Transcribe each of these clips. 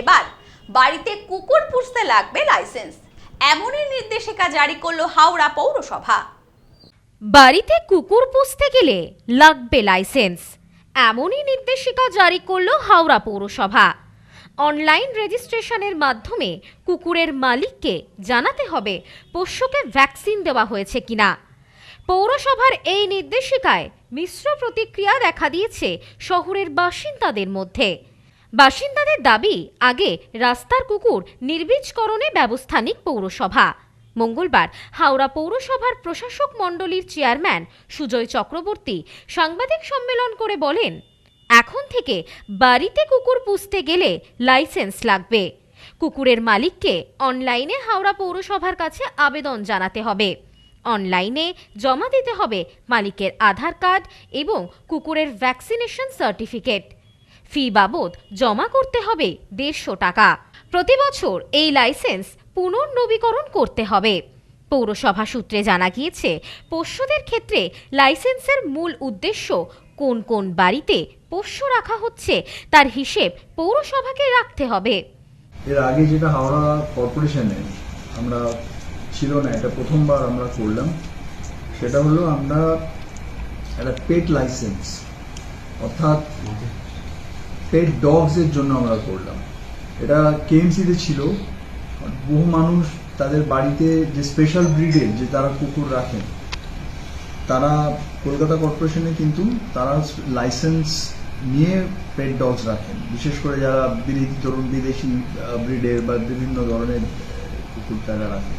এবার বাড়িতে কুকুর পুষতে লাগবে লাইসেন্স এমনই নির্দেশিকা জারি করল হাওড়া পৌরসভা। বাড়িতে কুকুর পুষতে গেলে লাগবে লাইসেন্স এমনই নির্দেশিকা জারি করল হাওড়া পৌরসভা। অনলাইন রেজিস্ট্রেশনের মাধ্যমে কুকুরের মালিককে জানাতে হবে পোষ্যকে ভ্যাকসিন দেওয়া হয়েছে কিনা। পৌরসভার এই নির্দেশিকায় মিশ্র প্রতিক্রিয়া দেখা দিয়েছে শহরের বাসিন্দাদের মধ্যে। বাসিন্দাদের দাবি, আগে রাস্তার কুকুর নির্বীজকরণে ব্যবস্থা নিক পৌরসভা। মঙ্গলবার হাওড়া পৌরসভার প্রশাসক মণ্ডলীর চেয়ারম্যান সুজয় চক্রবর্তী সাংবাদিক সম্মেলন করে বলেন, এখন থেকে বাড়িতে কুকুর পুষতে গেলে লাইসেন্স লাগবে। কুকুরের মালিককে অনলাইনে হাওড়া পৌরসভার কাছে আবেদন জানাতে হবে। অনলাইনে জমা দিতে হবে মালিকের আধার কার্ড এবং কুকুরের ভ্যাকসিনেশন সার্টিফিকেট। ফি বাবদ জমা করতে হবে দেড়শো টাকা। প্রতি বছর এই লাইসেন্স পুনর্নবীকরণ করতে হবে। পৌরসভা সূত্রে জানা গিয়েছে, পোষ্যদের ক্ষেত্রে লাইসেন্সের মূল উদ্দেশ্য কোন কোন বাড়িতে পোষ্য রাখা হচ্ছে তার হিসেব পৌরসভাকে রাখতে হবে। এর আগে যেটা হাওড়া কর্পোরেশনে আমরা ছিল না, এটা প্রথমবার আমরা করলাম। সেটা হলো আমরা একটা পেট লাইসেন্স, অর্থাৎ পেট ডগসের জন্য আমরা করলাম। এটা কেএমসিতে ছিল। বহু মানুষ তাদের বাড়িতে যে স্পেশাল ব্রিডের যে তারা কুকুর রাখেন তারা কলকাতা কর্পোরেশনে কিন্তু তারা লাইসেন্স নিয়ে পেট ডগস রাখেন। বিশেষ করে যারা বিদেশি, ধরুন বিদেশি ব্রিডের বা বিভিন্ন ধরনের কুকুর তারা রাখেন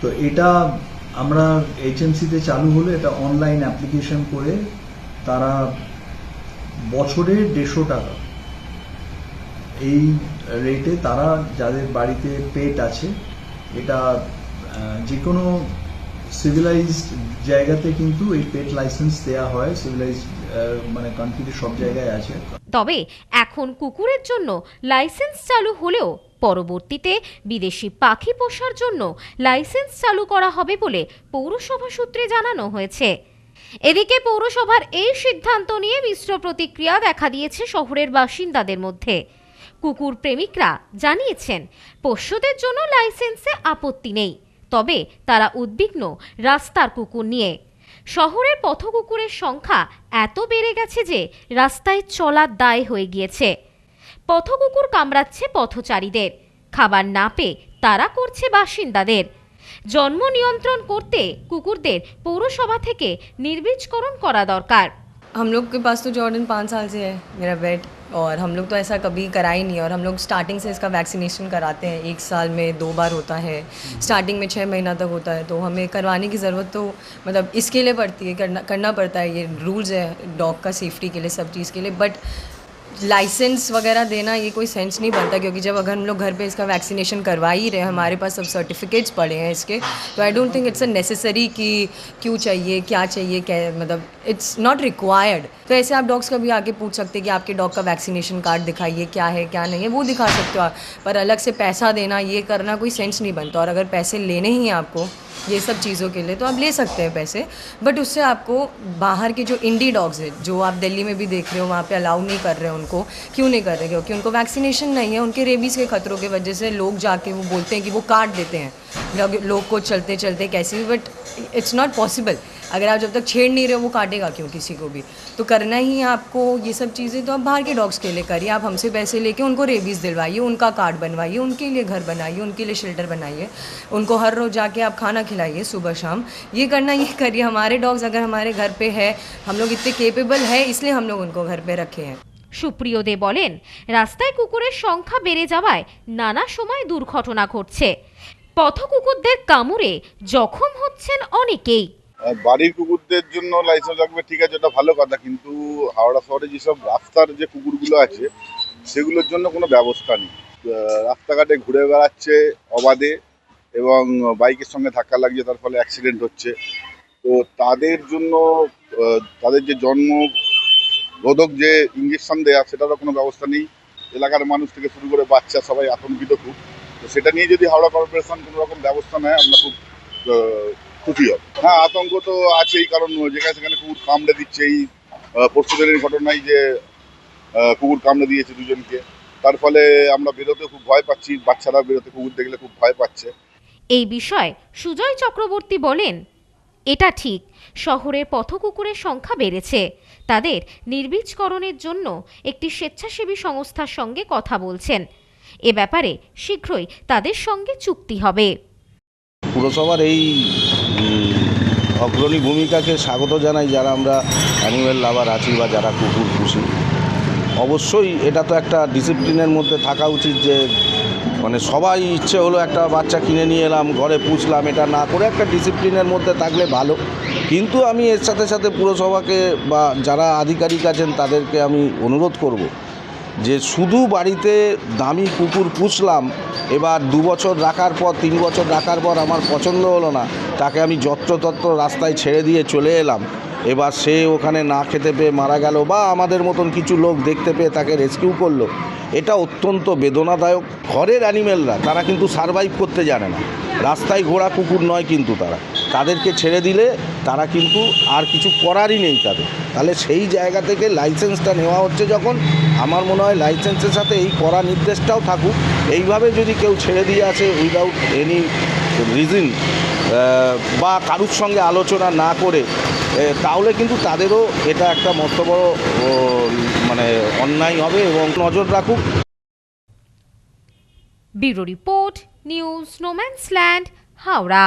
তো এটা আমরা এইচএমসিতে চালু হলে এটা অনলাইন অ্যাপ্লিকেশন করে তারা বছরে দেড়শো টাকা। এই রেটে তারা যাদের বাড়িতে পেট আছে, এটা যে কোনো সিভিলাইজড জায়গাতে কিন্তু এই পেট লাইসেন্স দেওয়া হয়। সিভিলাইজড মানে কান্ট্রিতে সব জায়গায় আছে। তবে এখন কুকুরের জন্য লাইসেন্স চালু হলেও পরবর্তীতে বিদেশি পাখি পোষার জন্য লাইসেন্স চালু করা হবে বলে পৌরসভা সূত্রে জানানো হয়েছে। এদিকে পৌরসভার এই সিদ্ধান্ত নিয়ে মিশ্র প্রতিক্রিয়া দেখা দিয়েছে শহরের বাসিন্দাদের মধ্যে। কুকুর প্রেমিকরা জানিয়েছেন, পোষ্যদের জন্য লাইসেন্সে আপত্তি নেই, তবে তারা উদ্বিগ্ন রাস্তার কুকুর নিয়ে। শহরের পথকুকুরের সংখ্যা এত বেড়ে গেছে যে রাস্তায় চলার দায় হয়ে গিয়েছে। পথকুকুর কামড়াচ্ছে পথচারীদের, খাবার না পেয়ে তারা করছে বাসিন্দাদের। জন্ম নিয়ন্ত্রণ করতে কুকুরদের পৌরসভা থেকে নির্বীজকরণ করা দরকার हम लोग के पास तो जॉर्डन पाँच साल से है मेरा बेट और हम लोग तो ऐसा कभी करा ही नहीं और हम लोग स्टार्टिंग से इसका वैक्सीनेशन कराते हैं एक साल में दो बार होता है स्टार्टिंग में छः महीना तक होता है तो हमें करवाने की ज़रूरत तो मतलब इसके लिए पड़ती है करना करना पड़ता है ये रूल्स है डॉग का सेफ्टी के लिए सब चीज़ के लिए बट लाइसेंस वगैरह देना ये कोई सेंस नहीं बनता, क्योंकि जब अगर हम लोग घर पे इसका वैक्सीनेशन करवा ही रहे हमारे पास सब सर्टिफिकेट्स पड़े हैं इसके तो I don't think it's a necessary कि क्यों चाहिए, क्या चाहिए, क्या मतलब इट्स नॉट रिक्वायर्ड तो ऐसे आप डॉग्स का भी आके पूछ सकते हैं कि आपके डॉग का वैक्सीनेशन कार्ड दिखाइए, क्या है, क्या नहीं है, वो दिखा सकते हो आप, पर अलग से पैसा देना, ये करना कोई सेंस नहीं बनता, और अगर पैसे लेने ही हैं आपको ये सब चीज़ों के लिए तो आप ले सकते हैं पैसे। बट उससे आपको बाहर के जो इंडी डॉग्स हैं, जो आप दिल्ली में भी देख रहे हो, वहाँ पे अलाउ नहीं कर रहे हैं उनको। क्यों नहीं कर रहे? क्योंकि उनको वैक्सीनेशन नहीं है, उनके रेबीज़ के खतरों की वजह से लोग जाके वो बोलते हैं कि वो काट देते हैं। लोग को चलते चलते कैसे भी बट इट्स नॉट पॉसिबल अगर आप जब तक छेड़ नहीं रहे हो वो काटेगा क्यों किसी को भी तो करना ही है आपको ये सब चीज़ें तो आप बाहर के डॉग्स के लिए करिए आप हमसे पैसे लेके उनको रेबीज़ दिलवाइए उनका कार्ड बनवाइए उनके लिए घर बनाइए उनके लिए शेल्टर बनाइए उनको हर रोज़ जाके आप खाना खिलाइए सुबह शाम ये करना ये करिए हमारे डॉग्स अगर हमारे घर पे है हम लोग इतने केपेबल है इसलिए हम लोग उनको घर पे रखे हैं সুপ্রিয় দে বলেন রাস্তায় কুকুরের সংখ্যা বেড়ে যাওয়ায় নানা সময় দুর্ঘটনা ঘটছে পথ কুকুরদের কামড়ে জখম হচ্ছেন অনেকেই আর বাড়ির কুকুরদের জন্য লাইসেন্স লাগবে, ঠিক আছে, ওটা ভালো কথা, কিন্তু হাওড়া শহরে যেসব রাস্তার যে কুকুরগুলো আছে, সেগুলোর জন্য কোনো ব্যবস্থা নেই। রাস্তাঘাটে ঘুরে বেড়াচ্ছে অবাধে এবং বাইকের সঙ্গে ধাক্কা লাগছে, তার ফলে অ্যাক্সিডেন্ট হচ্ছে। তো তাদের জন্য তাদের যে জন্ম রোধক যে ইঞ্জেকশন দেওয়া সেটারও কোনো ব্যবস্থা নেই। এলাকার মানুষ থেকে শুরু করে বাচ্চা সবাই আতঙ্কিত খুব। তো সেটা নিয়ে যদি হাওড়া কর্পোরেশন কোনো রকম ব্যবস্থা নেয়, আমরা খুব ক্ষতি হবে হ্যাঁ আতঙ্ক তো আছেই কারণ যেখানে সেখানে কুকুর কামড়ে দিচ্ছে এই আহ, পরশু দিনের ঘটনায় যে কুকুর কামড়ে দিয়েছে দুজনকে। তার ফলে আমরা বেরোতে খুব ভয় পাচ্ছি বাচ্চারা বেরোতে কুকুর দেখলে খুব ভয় পাচ্ছে। এই বিষয়ে সুজয় চক্রবর্তী বলেন এটা ঠিক শহরের পথকুকুরের সংখ্যা বেড়েছে। তাদের নির্বীজকরণের জন্য একটি স্বেচ্ছাসেবী সংস্থার সঙ্গে কথা বলছেন। এ ব্যাপারে শীঘ্রই তাদের সঙ্গে চুক্তি হবে। পুরসভার এই অগ্রণী ভূমিকাকে স্বাগত জানাই যারা আমরা অ্যানিমেল লাভার আছি বা যারা কুকুর পুষি। অবশ্যই এটা তো একটা ডিসিপ্লিনের মধ্যে থাকা উচিত যে মানে সবাই ইচ্ছে হলো একটা বাচ্চা কিনে নিয়ে এলাম, ঘরে পুষলাম, এটা না করে একটা ডিসিপ্লিনের মধ্যে থাকলে ভালো। কিন্তু আমি এর সাথে সাথে পুরসভাকে বা যারা আধিকারিক আছেন তাদেরকে আমি অনুরোধ করব যে শুধু বাড়িতে দামি কুকুর পুষলাম, এবার দু বছর রাখার পর, তিন বছর রাখার পর আমার পছন্দ হলো না, তাকে আমি যত্রতত্র রাস্তায় ছেড়ে দিয়ে চলে এলাম। এবার সে ওখানে না খেতে পেয়ে মারা গেল বা আমাদের মতন কিছু লোক দেখতে পেয়ে তাকে রেস্কিউ করল। এটা অত্যন্ত বেদনাদায়ক। ঘরের অ্যানিমেলরা তারা কিন্তু সারভাইভ করতে জানে না। রাস্তায় ঘোড়া কুকুর নয় কিন্তু তারা। তাদেরকে ছেড়ে দিলে তারা কিন্তু আর কিছু করারই নেই তাদের। তাহলে সেই জায়গা থেকে লাইসেন্সটা নেওয়া হচ্ছে যখন আমার মনে হয় লাইসেন্সের সাথে এই কড়া নির্দেশটাও থাকুক। এইভাবে যদি কেউ ছেড়ে দিয়ে আসে উইদাউট এনি রিজন বা কারুর সঙ্গে আলোচনা না করে তাহলে কিন্তু তাদেরও এটা একটা মস্ত বড় মানে অন্যায় হবে এবং নজর রাখুক। Bureau report, news no man's land Howrah.